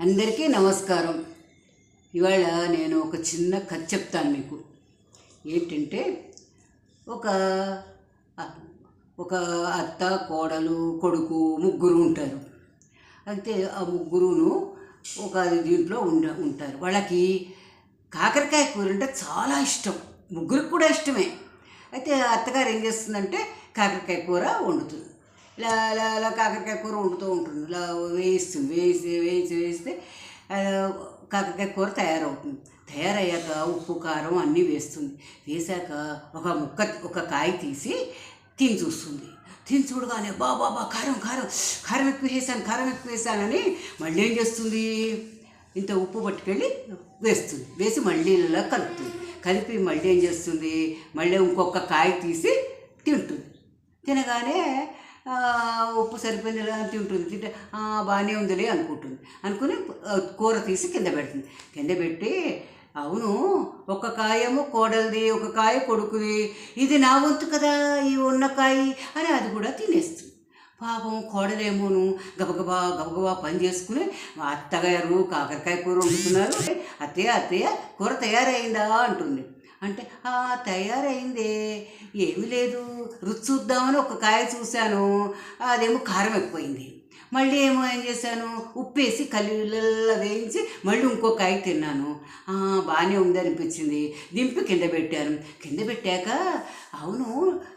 అందరికీ నమస్కారం. ఇవాళ నేను ఒక చిన్న కథ చెప్తాను మీకు. ఏంటంటే ఒక ఒక అత్త కోడలు కొడుకు ముగ్గురు ఉంటారు. అయితే ఆ ముగ్గురును ఒక దీంట్లో ఉండ ఉంటారు. వాళ్ళకి కాకరకాయ కూర అంటే చాలా ఇష్టం. ముగ్గురికి కూడా ఇష్టమే. అయితే అత్తగారు ఏం చేస్తుందంటే కాకరకాయ కూర వండుతుంది. ఇలా కాకరకాయ కూర వండుతూ ఉంటుంది. ఇలా వేయిస్తుంది వేసి వేసి వేస్తే కాకరకాయ కూర తయారవుతుంది. తయారయ్యాక ఉప్పు కారం అన్నీ వేస్తుంది. వేశాక ఒక ముక్క ఒక కాయ తీసి తిని చూస్తుంది. తిని చూడగానే బా బా కారం కారం కారం ఎక్కువ వేసాను కారం ఎక్కువ వేసానని మళ్ళీ ఏం చేస్తుంది? ఇంత ఉప్పు పట్టుకెళ్ళి వేస్తుంది. వేసి మళ్ళీ ఇలా కలుపుతుంది. కలిపి మళ్ళీ ఏం చేస్తుంది? మళ్ళీ ఇంకొక కాయ తీసి తింటుంది. తినగానే ఉప్పు సరిపోయింది ఇలా తింటుంది. తింటే బాగానే ఉందిలే అనుకుంటుంది. అనుకుని కూర తీసి కింద పెడుతుంది. కింద పెట్టి అవును ఒక కాయేమో కోడలిది ఒక కాయ కొడుకుది. ఇది నా వంతు కదా ఈ ఉన్న కాయ అని అది కూడా తినేస్తుంది. పాపం కోడలేమోను గబగబా గబగబా పని చేసుకుని అత్తగారు కాకరకాయ కూర వండుతున్నారు. అత్తయ్య అత్తయ్య కూర తయారైందా అంటుంది. అంటే "ఆ, తయారైందే. ఏమీ లేదు. రుచి చూద్దామని ఒక కాయ చూశాను. అదేమో కారం ఎక్కువైంది మళ్ళీ ఏమో ఏం చేశాను? ఉప్పేసి కలిళ్ళ వేయించి మళ్ళీ ఇంకో కాయ తిన్నాను. బాగానే ఉంది అనిపించింది దింపి కింద పెట్టాను. కింద పెట్టాక అవును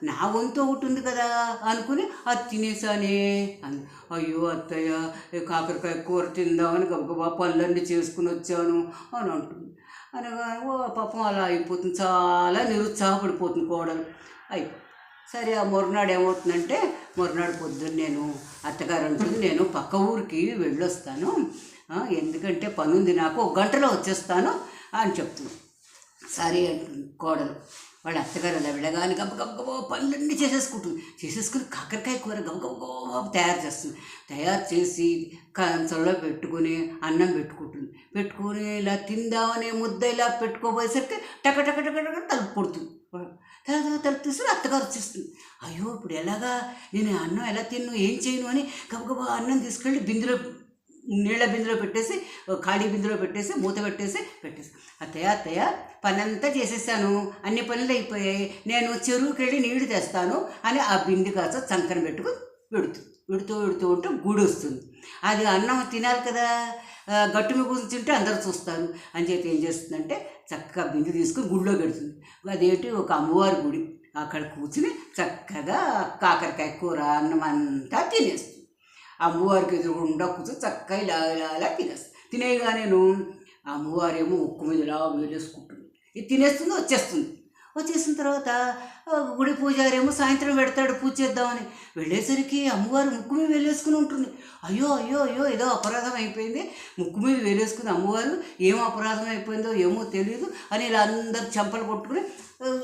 నా వంతు ఒకటి ఉంది కదా అనుకుని అది తినేసానే అని అయ్యో అత్తయ్య కాకరకాయ కూర తిందామని గబగబా పళ్ళన్నీ చేసుకుని వచ్చాను అని అంటుంది. అనగా ఓ పాపం అలా అయిపోతుంది. చాలా నిరుత్సాహపడిపోతుంది కోడలు. అయిపో సరే ఆ మరునాడు ఏమవుతుందంటే మరునాడు పొద్దున్న నేను అత్తగారు అంటుంది నేను పక్క ఊరికి వెళ్ళొస్తాను. ఎందుకంటే పని ఉంది నాకు ఒక గంటలో వచ్చేస్తాను అని చెప్తున్నాను సరే అంటుంది కోడలు. వాళ్ళ అత్తగారు అలా వెళ్ళగానే గబ గబగబా పనులన్నీ చేసేసుకుంటుంది. చేసేసుకుని కాకరకాయ కూర గబగబా తయారు చేస్తుంది. తయారు చేసి కంచంలో పెట్టుకుని అన్నం పెట్టుకుంటుంది. పెట్టుకుని ఇలా తిందామనే ముద్ద ఇలా పెట్టుకోబోయేసరికి టక టక టక టక తలుపు పుడుతుంది తలుపు తీసుకుని అత్తగారు వచ్చేస్తుంది అయ్యో ఇప్పుడు ఎలాగా? నేను అన్నం ఎలా తిన్ను? ఏం చేయను అని గబగబా అన్నం తీసుకెళ్ళి బిందులో నీళ్ళ బిందులో పెట్టేసి ఖాళీ బిందులో పెట్టేసి మూత పెట్టేసి పెట్టేసి. అత్తయ్య అత్తయ్య పనంతా అంతా చేసేసాను. అన్ని పనులు అయిపోయాయి. నేను చెరువుకి వెళ్ళి నీళ్ళు తెస్తాను అని ఆ బింది కాస్త చంకన పెట్టుకుని పెడుతూ విడుతూ విడుతూ ఉంటే గుడి వస్తుంది అది అన్నం తినాలి కదా? గట్టు మీద కూర్చుంటే అందరూ చూస్తారు. అని చెప్పి ఏం చేస్తుందంటే చక్కగా బిందు తీసుకుని గుడిలో పెడుతుంది. అదేంటి? ఒక అమ్మవారి గుడి. అక్కడ కూర్చుని చక్కగా కాకరకాయ కూర అన్నం అంతా తినేస్తుంది. అమ్మవారికి ఎదురుగుండా కూర్చొని చక్కగా ఇలా ఇలా ఇలా తినేస్తుంది. తినేయగానేను అమ్మవారేమో ఉక్కు మీద ఇలా వేలేసుకుంటుంది. ఇది తినేస్తుంది వచ్చేస్తుంది. వచ్చేసిన తర్వాత గుడి పూజారేమో సాయంత్రం పెడతాడు పూజ చేద్దామని. వెళ్ళేసరికి అమ్మవారు ముక్కు మీద వేలేసుకుని ఉంటుంది. అయ్యో అయ్యో అయ్యో ఏదో అపరాధం అయిపోయింది. ముక్కు మీద వేలేసుకుని అమ్మవారు. ఏం అపరాధం అయిపోయిందో ఏమో తెలియదు అని ఇలా అందరు చెంపలు కొట్టుకుని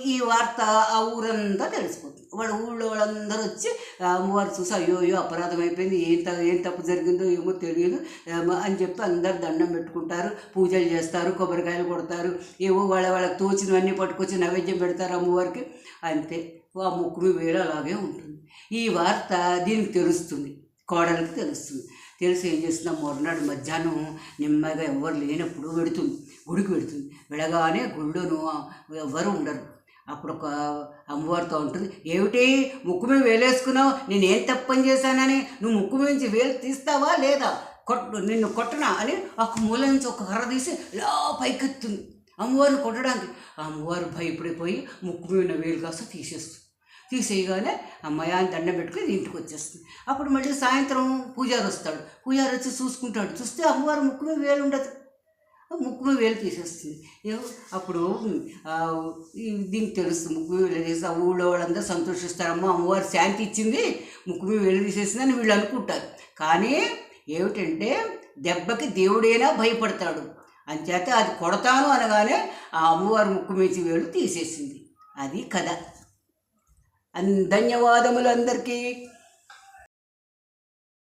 ఈ వార్త ఆ ఊరంతా తెలిసిపోతుంది. వాళ్ళ ఊళ్ళో వాళ్ళందరూ వచ్చి అమ్మవారు చూసి అయ్యో అయ్యో అపరాధం అయిపోయింది. ఏం ఏం తప్పు జరిగిందో ఏమో తెలియదు. అని చెప్పి అందరు దండం పెట్టుకుంటారు. పూజలు చేస్తారు కొబ్బరికాయలు కొడతారు. ఏవో వాళ్ళ వాళ్ళకి తోచినవన్నీ పట్టుకొచ్చి నైవేద్యం పెడతారు అమ్మవారికి. అంతే. ఆ ముక్కు మీద వేలు అలాగే ఉంటుంది. ఈ వార్త దీనికి తెలుస్తుంది. కోడలికి తెలుస్తుంది. తెలిసి ఏం చేస్తుందా మొరనాడు మధ్యాహ్నం నెమ్మదిగా ఎవరు లేనప్పుడు వెడుతుంది గుడికి వెడుతుంది వెళ్ళగానే గుళ్ళోను ఎవరు ఉండరు. అప్పుడు ఒక అమ్మవారితో ఉంటుంది ఏమిటి ముక్కు మీద వేలేసుకున్నావు? నేనేం తప్పని చేశానని? నువ్వు ముక్కు మీద నుంచి వేలు తీస్తావా లేదా? కొట్టు నిన్ను కొట్టనా అని ఒక మూల నుంచి ఒక కర్ర తీసి ఇలా పైకెత్తుంది. అమ్మవారిని కొట్టడానికి. అమ్మవారు భయపడిపోయి ముక్కు మీద వేలు కాస్త తీసేస్తుంది. తీసేయగానే అమ్మాయి అని దండం పెట్టుకుని ఇంటికి వచ్చేస్తుంది. అప్పుడు మళ్ళీ సాయంత్రం పూజారి వస్తాడు. పూజారి వచ్చి చూసుకుంటాడు. చూస్తే అమ్మవారు ముక్కు మీద వేలు ఉండదు. ముక్కు మీద వేలు తీసేస్తుంది. ఏమో అప్పుడు దీనికి తెలుస్తుంది ముక్కు మీద వేలు తీసి ఊళ్ళో వాళ్ళందరూ సంతోషిస్తారమ్మా అమ్మవారు శాంతి ఇచ్చింది ముక్కు మీద వేలు తీసేసిందని వీళ్ళు అనుకుంటారు. కానీ ఏమిటంటే దెబ్బకి దేవుడైనా భయపడతాడు. అంచేత అది కొడతాను అనగానే ఆ అమ్మవారి ముక్కు మీద వేలు తీసేసింది. అది కథ. ధన్యవాదములు అందరికీ